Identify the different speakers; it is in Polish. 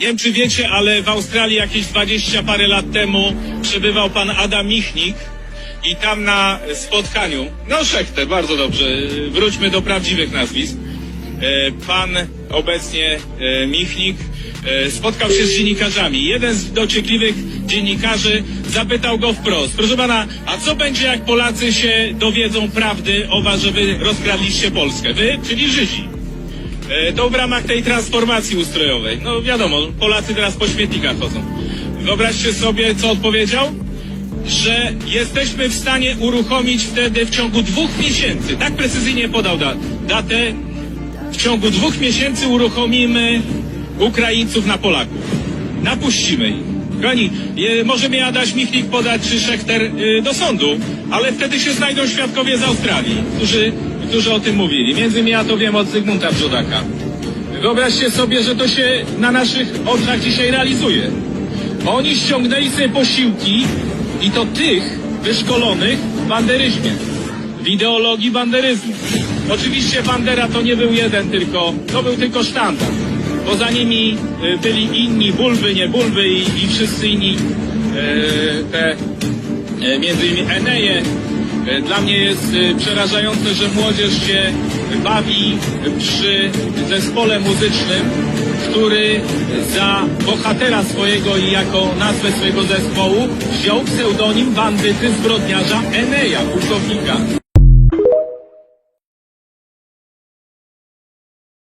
Speaker 1: Nie wiem, czy wiecie, ale w Australii jakieś 20 parę lat temu przebywał pan Adam Michnik i tam na spotkaniu, no Szechter, bardzo dobrze, wróćmy do prawdziwych nazwisk. E, Pan obecnie e, Michnik e, spotkał się z dziennikarzami. Jeden z dociekliwych dziennikarzy zapytał go wprost, proszę pana, a co będzie jak Polacy się dowiedzą prawdy o was, że wy rozkradliście Polskę? Wy, czyli Żydzi. E, To w ramach tej transformacji ustrojowej. No wiadomo, Polacy teraz po śmietnikach chodzą. Wyobraźcie sobie, co odpowiedział? Że jesteśmy w stanie uruchomić wtedy w ciągu dwóch miesięcy, tak precyzyjnie podał da, datę, w ciągu dwóch miesięcy uruchomimy Ukraińców na Polaków. Napuścimy ich. Kochani, e, może mnie Adaś Michnik podać czy Szechter e, do sądu, ale wtedy się znajdą świadkowie z Australii, którzy, którzy o tym mówili. Między innymi ja to wiem od Zygmunta Brzodaka. Wyobraźcie sobie, że to się na naszych oczach dzisiaj realizuje. Oni ściągnęli sobie posiłki i to tych wyszkolonych w banderyzmie, w ideologii banderyzmu. Oczywiście Bandera to nie był jeden tylko, to był tylko sztandar. Poza nimi y, byli inni, bulwy, nie bulwy i, i wszyscy inni, y, te, y, między innymi Eneje. Y, Dla mnie jest y, przerażające, że młodzież się bawi przy zespole muzycznym, który za bohatera swojego i jako nazwę swojego zespołu wziął pseudonim bandyty zbrodniarza Eneja, pułkownika.